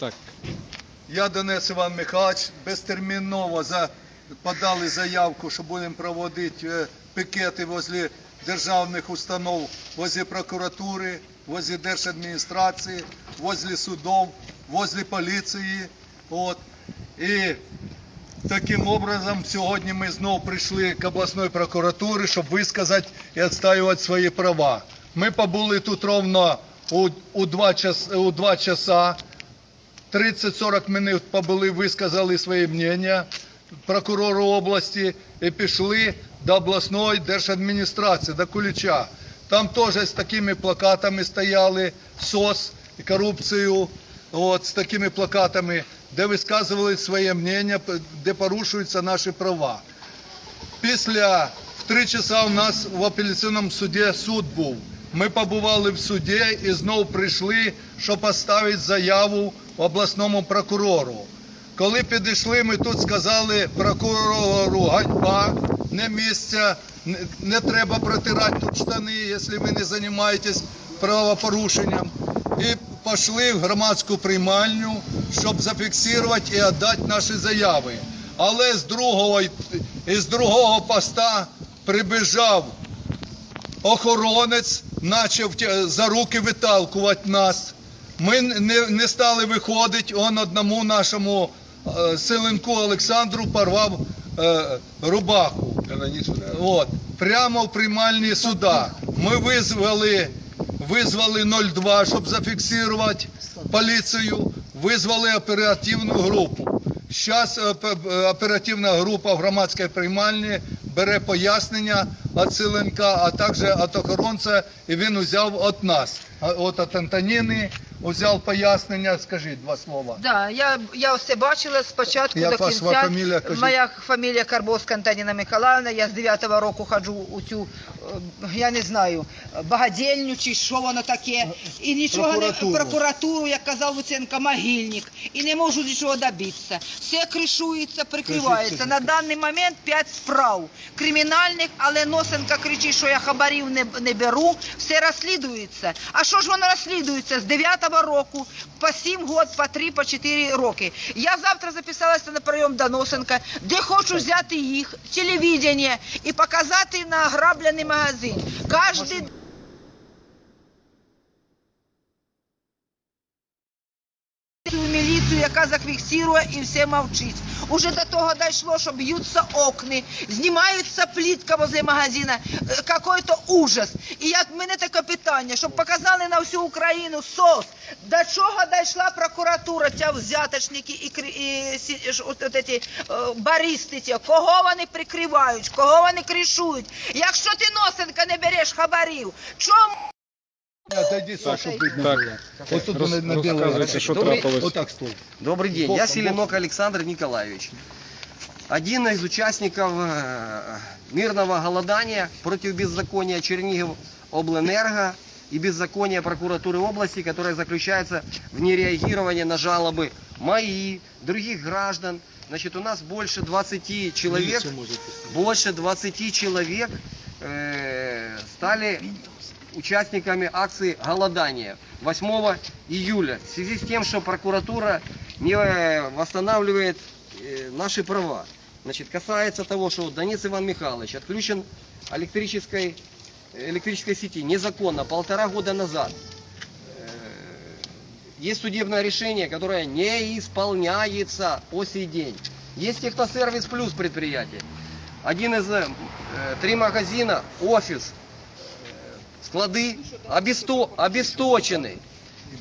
Так. Я Донець Іван Михайлович безтерміново за, подали заявку, що будемо проводити е, пікети возле державних установ, возле прокуратури, возле держадміністрації, возле судов, возле поліції. От. І таким образом сьогодні ми знову прийшли к обласної прокуратури, щоб висказати і відстоювати свої права. Ми побули тут ровно у, у, два, час, у два часа. 30-40 минут побули, висказали своє мнення прокурору області і пішли до обласної держадміністрації, до Куліча. Там теж з такими плакатами стояли СОС корупцію, от, з такими плакатами, де висказували своє мнення, де порушуються наші права. Після в три часа у нас в апеляційному суді суд був. Ми побували в суді і знову прийшли, щоб поставити заяву обласному прокурору. Коли підійшли, ми тут сказали прокурору ганьба, не місця, не, треба протирати тут штани, якщо ви не займаєтесь правопорушенням. І пішли в громадську приймальню, щоб зафіксувати і віддати наші заяви. Але з другого, із другого поста прибіжав охоронець, почав за руки виталкувати нас. Ми не, не стали виходити, он одному нашому е, силенку Олександру порвав е, рубаху. От, прямо в приймальні суда. Ми визвали, визвали 02, щоб зафіксувати поліцію, визвали оперативну групу. Зараз оперативна група в громадській приймальні бере пояснення від Силенка, а також від охоронця, і він взяв від нас. А От від Антоніни взяв пояснення. Скажіть два слова. Да, я, я все бачила спочатку я до кінця. фамілія. Моя фамілія Карбовська Антоніна Миколаївна. Я з 9-го року ходжу у цю, я не знаю, багадільню чи що воно таке. І нічого Прокуратуру. не прокуратуру, як казав Луценко, могильник. І не можу нічого добитися. Все кришується, прикривається. На даний момент 5 справ кримінальних, але Носенко кричить, що я хабарів не, не беру. Все розслідується. А що ж воно розслідується з 9-го року по 7 год, по 3, по 4 роки. Я завтра записалася на прийом до Носенка, де хочу взяти їх, телевідення і показати награблений магазин. Кожний цю міліцію, яка зафіксує і все мовчить. Уже до того дійшло, що б'ються окна, знімаються плітка возле магазина, Е, какой-то ужас. І як мене таке питання, щоб показали на всю Україну СОС, до чого дійшла прокуратура, ця взяточники і, і, сі- от, от, ці, е, баристи ці, кого вони прикривають, кого вони кришують. Якщо ти Носенка не береш хабарів, чому? Отойди, Саша, щоб видно Так. було. Ось тут Роз- вони на білому. розказуйте, що Добрий- трапилось. Отак стол. Добрый день, Боком, я Селенок боком. Александр Николаевич. Один из участников э, мирного голодания против беззакония Чернигов Обленерго и беззакония прокуратуры области, которая заключается в нереагировании на жалобы мои, других граждан. Значит, у нас больше 20 человек, больше 20 человек э, стали участниками акции голодания 8 июля в связи с тем, что прокуратура не э, восстанавливает э, наши права. Значит, касается того, что Донец Иван Михайлович отключен электрической, электрической сети незаконно полтора года назад. Э, Есть судебное решение, которое не исполняется по сей день. Есть техносервис плюс предприятие. Один из э, три магазина, офис, склады обесто- обесточены.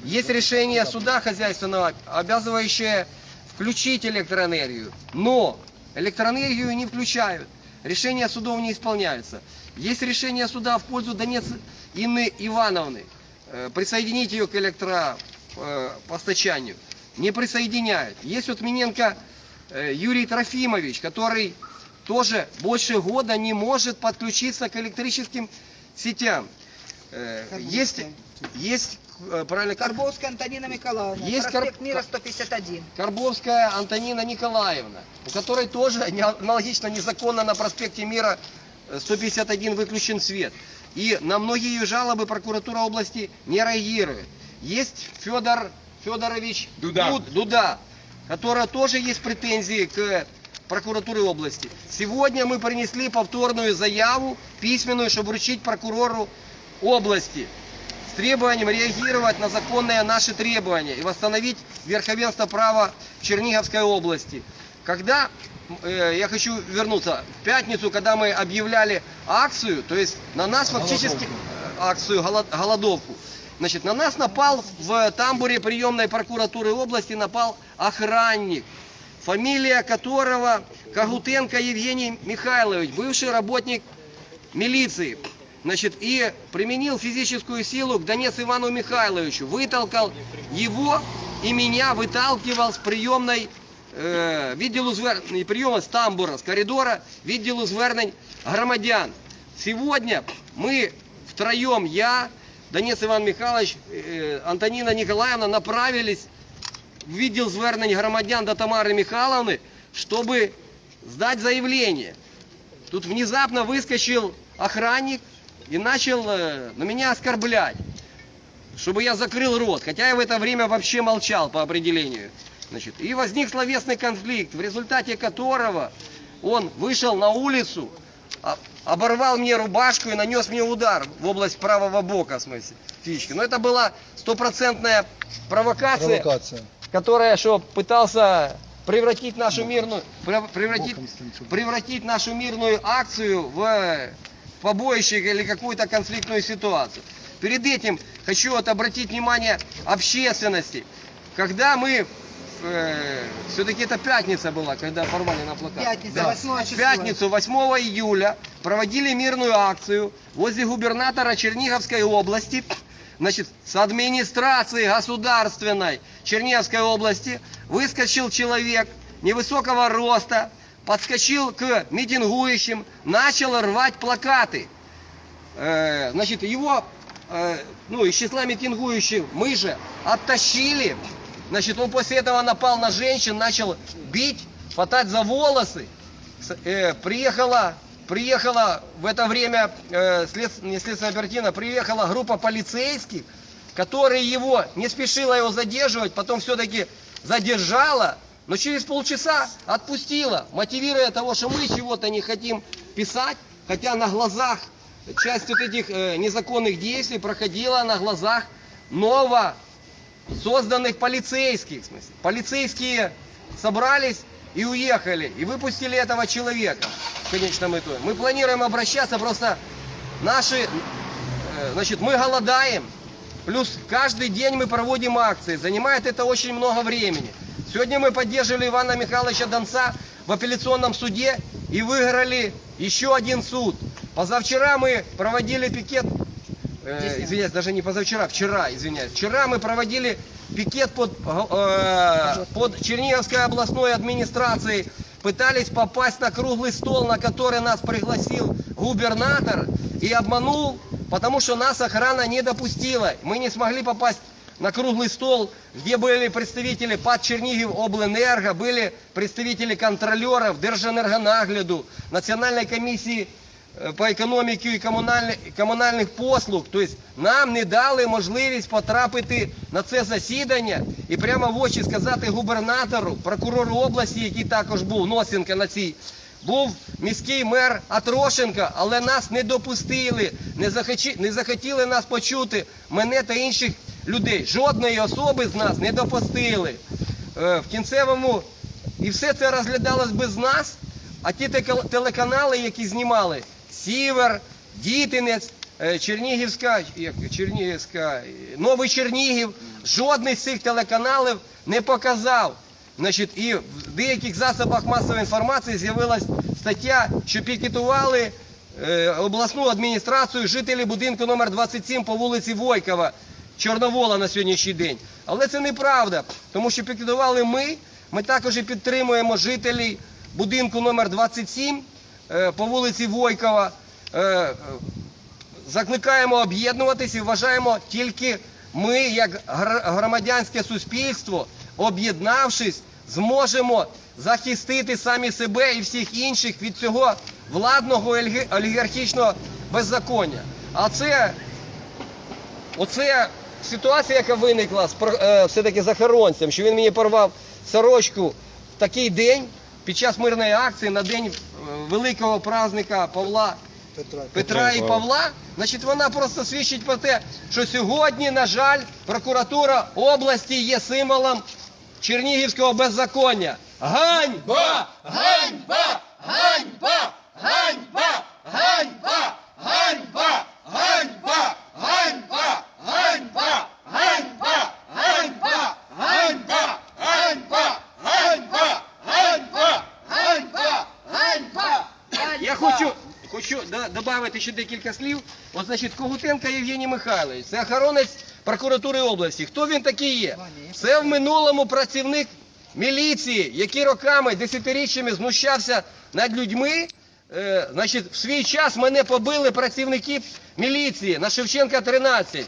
Есть решение суда хозяйственного, обязывающее включить электроэнергию, но электроэнергию не включают. Решения судов не исполняются. Есть решение суда в пользу Донец Инны Ивановны. э, Присоединить ее к электропостачанию. Не присоединяют. Есть вот Миненко э, Юрий Трофимович, который тоже больше года не может подключиться к электрическим сетям. Э, Есть, есть, э, правильно, как Карбовська Антоніна Миколаївна, Есть проспект Карп- Мира 151. Карбовская Антонина Николаевна, у которой тоже не- аналогично незаконно на проспекте Мира э, 151 выключен свет. И на многие ее жалобы прокуратура области не реагирует. Есть Федор Федорович Дуда. Дуд- Дуда, которая тоже есть претензии к прокуратуре области. Сегодня мы принесли повторную заяву, письменную, чтобы вручить прокурору области с требованием реагировать на законные наши требования и восстановить верховенство права в Черниговской области. Когда, э, я хочу вернуться, в пятницу, когда мы объявляли акцию, то есть на нас фактически акцию голод- голодовку, значит, на нас напал в тамбуре приемной прокуратуры области напал охранник, фамилия которого Кагутенко Евгений Михайлович, бывший работник милиции Значит, и применил физическую силу к Донецу Ивану Михайловичу. Вытолкал его и меня выталкивал с приемной е, відділу звернень, не прийому, з тамбура, з коридора відділу звернень громадян. Сегодня мы втроем, я, Донец Иван Михайлович, э, Антонина Николаевна, направились в відділ звернень громадян до Тамары Михайловны, чтобы сдать заявление. Тут внезапно выскочил охранник и начал э, на меня оскорблять, чтобы я закрыл рот, хотя я в это время вообще молчал по определению. Значит, и возник словесный конфликт, в результате которого он вышел на улицу, а- оборвал мне рубашку и нанес мне удар в область правого бока, в смысле, физически. Но это была стопроцентная провокация, Провокація. которая что пытался превратить нашу мирную прев- превратить, превратить нашу мирную акцию в побоище или какую-то конфликтную ситуацию. Перед этим хочу вот обратить внимание общественности. Когда мы все-таки это пятница была, когда порвали на плакат. Пятница, Да. 8 В число. пятницу 8 июля проводили мирную акцию возле губернатора Черниговской области, значит, с администрации государственной Черниговской области выскочил человек невысокого роста, подскочил к митингующим, начал рвать плакаты. Э, значит, его, э, ну, из числа митингующих мы же оттащили. Значит, он после этого напал на женщин, начал бить, хватать за волосы. Э, приехала, приехала в это время, след- не следственная оперативно, приехала группа полицейских, которая его, не спешила его задерживать, потом все-таки задержала, но через полчаса отпустила, мотивируя того, что мы чего-то не хотим писать, хотя на глазах часть вот этих э, незаконных действий проходила на глазах ново созданных полицейских. В смысле. Полицейские собрались и уехали, и выпустили этого человека в конечном итоге. Мы планируем обращаться, просто наши, э, значит, мы голодаем, плюс каждый день мы проводим акции, занимает это очень много времени. Сегодня мы поддерживали Ивана Михайловича Донца в апелляционном суде и выиграли еще один суд. Позавчера мы проводили пикет Э, извиняюсь, даже не позавчера, вчера, извиняюсь. Вчера мы проводили пикет под, э, под Черниговской областной администрацией. Пытались попасть на круглый стол, на который нас пригласил губернатор и обманул, потому что нас охрана не допустила. Мы не смогли попасть на круглый стол, где были представители ПАД Чернигів Обленерго, были представители контролеров, Держэнергонагляду, Национальной комиссии е, по економіці і комунальних, комунальних послуг. Тобто нам не дали можливість потрапити на це засідання і прямо в очі сказати губернатору, прокурору області, який також був Носенко на цій. Був міський мер Атрошенко, але нас не допустили, не, захочі, не захотіли нас почути, мене та інших людей. Жодної особи з нас не допустили. Е, В кінцевому і все це розглядалось без нас, а ті телеканали, які знімали Сівер, Дітинець, е, Чернігівська, як Чернігівська, е, Новий Чернігів, жодний з цих телеканалів не показав. Значить, і в деяких засобах масової інформації з'явилась стаття, що пікетували обласну адміністрацію жителі будинку номер 27 по вулиці Войкова, Чорновола на сьогоднішній день. Але це неправда, тому що пікетували ми. Ми також і підтримуємо жителів будинку номер 27 е, по вулиці Войкова. Е, Закликаємо об'єднуватись і вважаємо тільки ми, як громадянське суспільство, об'єднавшись, зможемо захистити самі себе і всіх інших від цього владного оліг- олігархічного беззаконня. А це Оце ситуація, яка виникла з е, все-таки з охоронцем, що він мені порвав сорочку в такий день під час мирної акції на день е, великого праздника Павла Петра і Павла, значить вона просто свідчить про те, що сьогодні, на жаль, прокуратура області є символом чернігівського беззаконня. Ганьба! Ганьба! Ганьба! Ганьба! Да- ще декілька слів. От, значить, Когутенко Євгеній Михайлович, це охоронець прокуратури області. Хто він такий є? Це в минулому працівник міліції, який роками, десятиріччями знущався над людьми. Е, значить, в свій час мене побили працівники міліції на Шевченка 13.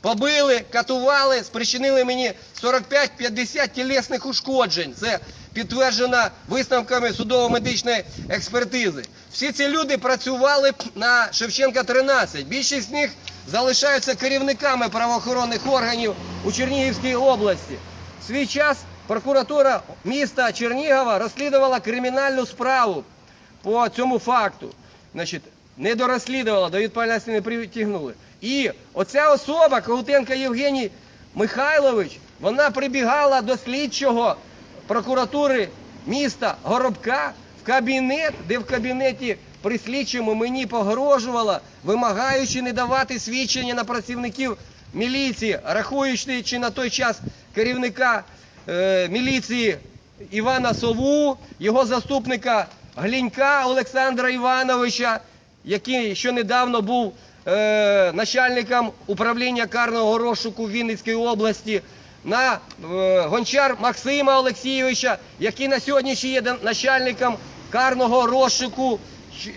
Побили, катували, спричинили мені 45-50 тілесних ушкоджень. Це підтверджено висновками судово-медичної експертизи. Всі ці люди працювали на Шевченка 13. Більшість з них залишаються керівниками правоохоронних органів у Чернігівській області. В свій час прокуратура міста Чернігова розслідувала кримінальну справу по цьому факту. Значить, не дорозслідувала, до відповідальності не притягнули. І оця особа, Когутенко Євгеній Михайлович, вона прибігала до слідчого прокуратури міста Горобка в кабінет, де в кабінеті при слідчому мені погрожувала, вимагаючи не давати свідчення на працівників міліції, рахуючи чи на той час керівника е, міліції Івана Сову, його заступника Глінька Олександра Івановича, який ще недавно був е, начальником управління карного розшуку Вінницької області, на е, гончар Максима Олексійовича, який на сьогоднішній є начальником карного розшуку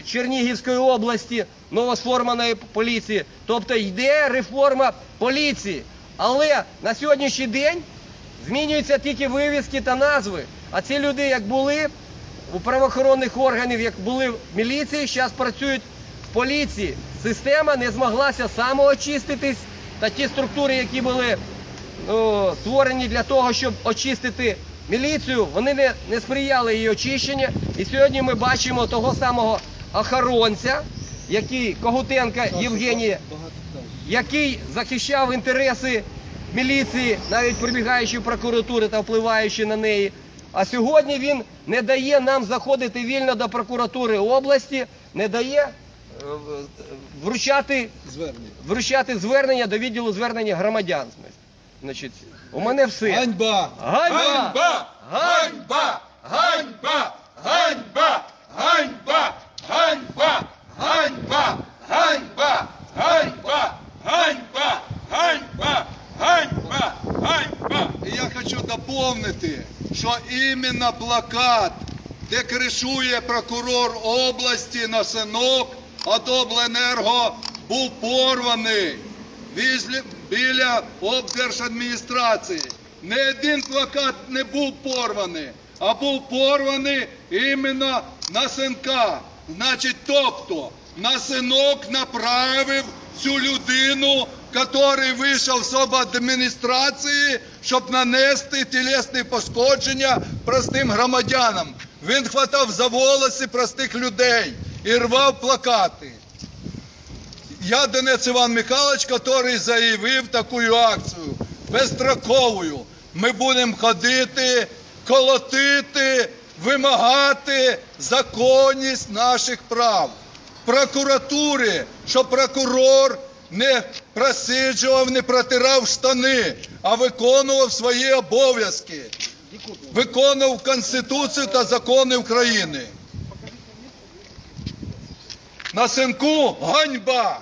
Чернігівської області новосформаної поліції. Тобто йде реформа поліції. Але на сьогоднішній день змінюються тільки вивіски та назви. А ці люди, як були у правоохоронних органів, як були в міліції, зараз працюють в поліції. Система не змоглася самоочиститись, та ті структури, які були ну, створені для того, щоб очистити міліцію, вони не, не сприяли її очищенню. І сьогодні ми бачимо того самого охоронця, який Когутенка Євгенія, який захищав інтереси міліції, навіть прибігаючи в прокуратуру та впливаючи на неї. А сьогодні він не дає нам заходити вільно до прокуратури області, не дає е, вручати, Звернення. вручати звернення до відділу звернення громадян. Значить, у мене все. Ганьба! Ганьба! Ганьба! Ганьба! Ганьба! Ганьба! Ганьба! Ганьба! Ганьба! Ганьба! Ганьба! Ганьба! Ганьба! Ганьба! І я хочу доповнити, що іменно плакат, де кришує прокурор області на синок від обленерго, був порваний біля облдержадміністрації. Не один плакат не був порваний, а був порваний іменно на синка. Значить, тобто, на синок направив цю людину, який вийшов з адміністрації, щоб нанести тілесні пошкодження простим громадянам. Він хватав за волоси простих людей і рвав плакати. Я Донець Іван Михайлович, який заявив таку акцію безстроковою. Ми будемо ходити, колотити, вимагати законність наших прав. Прокуратури, щоб прокурор не просиджував, не протирав штани, а виконував свої обов'язки. Виконував Конституцію та закони України. На синку ганьба!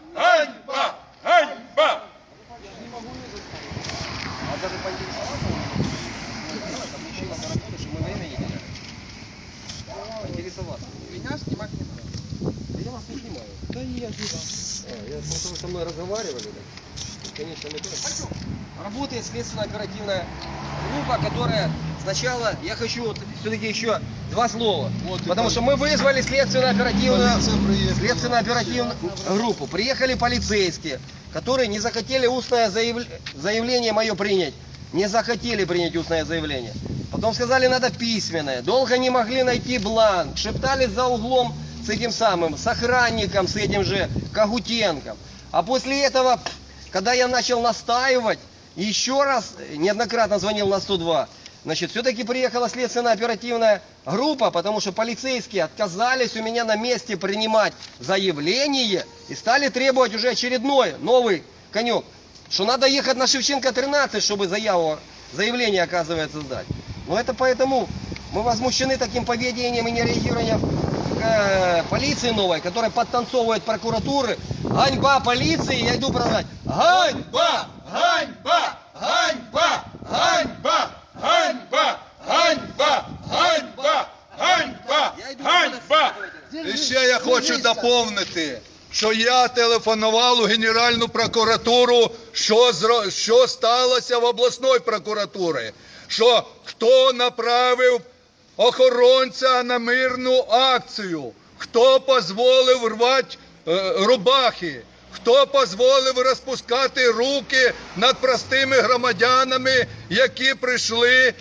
Работает следственно-оперативная группа, которая сначала, я хочу вот все-таки еще два слова, Вот потому что мы вызвали следственно-оперативную Полиция приехала. следственно-оперативную группу. Приехали полицейские, которые не захотели устное заявле- заявление мое принять. Не захотели принять устное заявление. Потом сказали, надо письменное. Долго не могли найти бланк. Шептались за углом с этим самым, с охранником, с этим же Кагутенком. А после этого, когда я начал настаивать, еще раз неоднократно звонил на 102, Значит, все-таки приехала следственно-оперативная группа, потому что полицейские отказались у меня на месте принимать заявление и стали требовать уже очередной, новый конек, что надо ехать на Шевченко 13, чтобы заяву, заявление, оказывается, сдать. Но это поэтому мы возмущены таким поведением и нереагированием э, полиции новой, которая подтанцовывает прокуратуры. Ганьба полиции, я иду продать. Ганьба! Ганьба! Ганьба! Ганьба! Ганьба! Ганьба! Ганьба! Ганьба! Ганьба! І ще я хочу доповнити, що я телефонував у Генеральну прокуратуру, що, зро... що сталося в обласної прокуратури, що хто направив охоронця на мирну акцію, хто дозволив рвати е, рубахи, хто дозволив розпускати руки над простими громадянами, які прийшли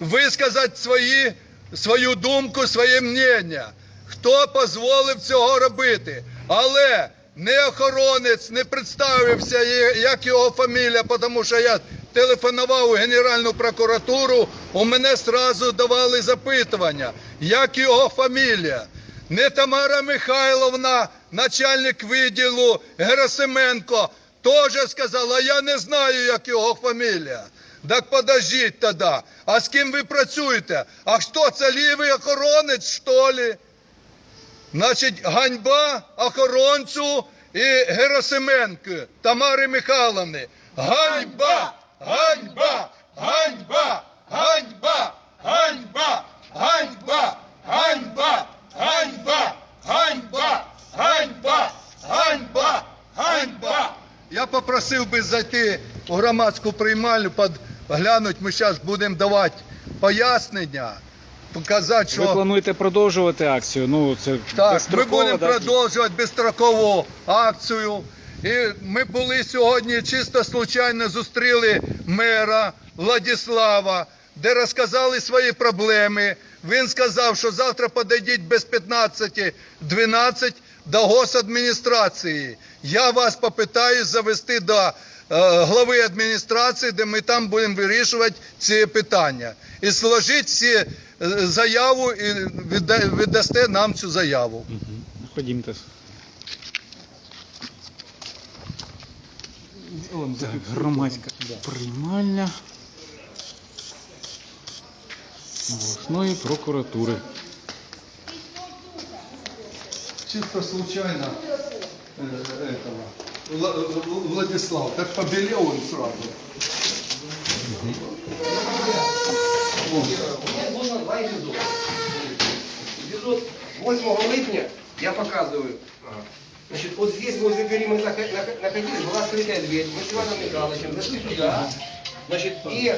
висказати свої, свою думку, своє мнення. Хто дозволив цього робити? Але не охоронець не представився, як його фамілія, тому що я телефонував у Генеральну прокуратуру, у мене сразу давали запитування, як його фамілія. Не Тамара Михайловна, начальник відділу Герасименко, теж сказала, я не знаю, як його фамілія. Так подождіть тоді. А з ким ви працюєте? А хто це лівий охоронець, що ли? Значить, ганьба охоронцю і Герасименко Тамари Михайловни. Ганьба! Ганьба! Ганьба! Ганьба! Ганьба! Ганьба! Ганьба! Ганьба! Ганьба! Ганьба! Ганьба! Ганьба! Я попросив би зайти у громадську приймальню, глянути, ми зараз будемо давати пояснення, показати, що... Ви плануєте продовжувати акцію? Ну, це Так, ми будемо да? продовжувати безстрокову акцію. І ми були сьогодні чисто случайно зустріли мера Владислава, де розказали свої проблеми. Він сказав, що завтра подойдіть без 15-12 до госадміністрації. Я вас попитаю завести до е, глави адміністрації, де ми там будемо вирішувати ці питання. І сложити всі е, заяву і віддасте нам цю заяву. Ходімте. Так, громадська приймальня обласної прокуратури. Чисто случайно э, этого. Владислав, так побелел он сразу. Мне нужно два эпизода. Эпизод 8 липня я показываю. Значит, вот здесь возле двери мы нах- нах- находились, была скрытая дверь. Мы с Иваном Михайловичем зашли туда. Значит, и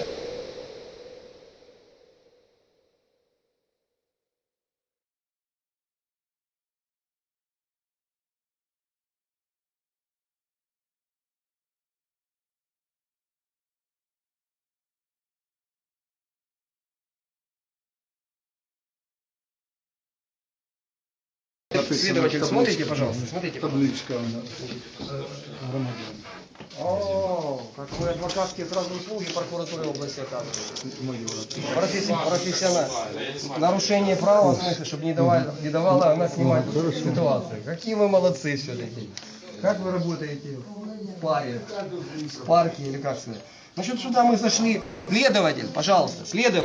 Следователь, смотрите, пожалуйста, смотрите. Табличка. она. О, как вы адвокатские сразу услуги прокуратуры области оказываете. Професси- Профессионально. Нарушение права, в смысле, чтобы не давала, не давала она снимать ситуацию. Какие вы молодцы все-таки. Как вы работаете в паре, в парке или как сказать. Значит, сюда мы зашли. Следователь, пожалуйста, следователь.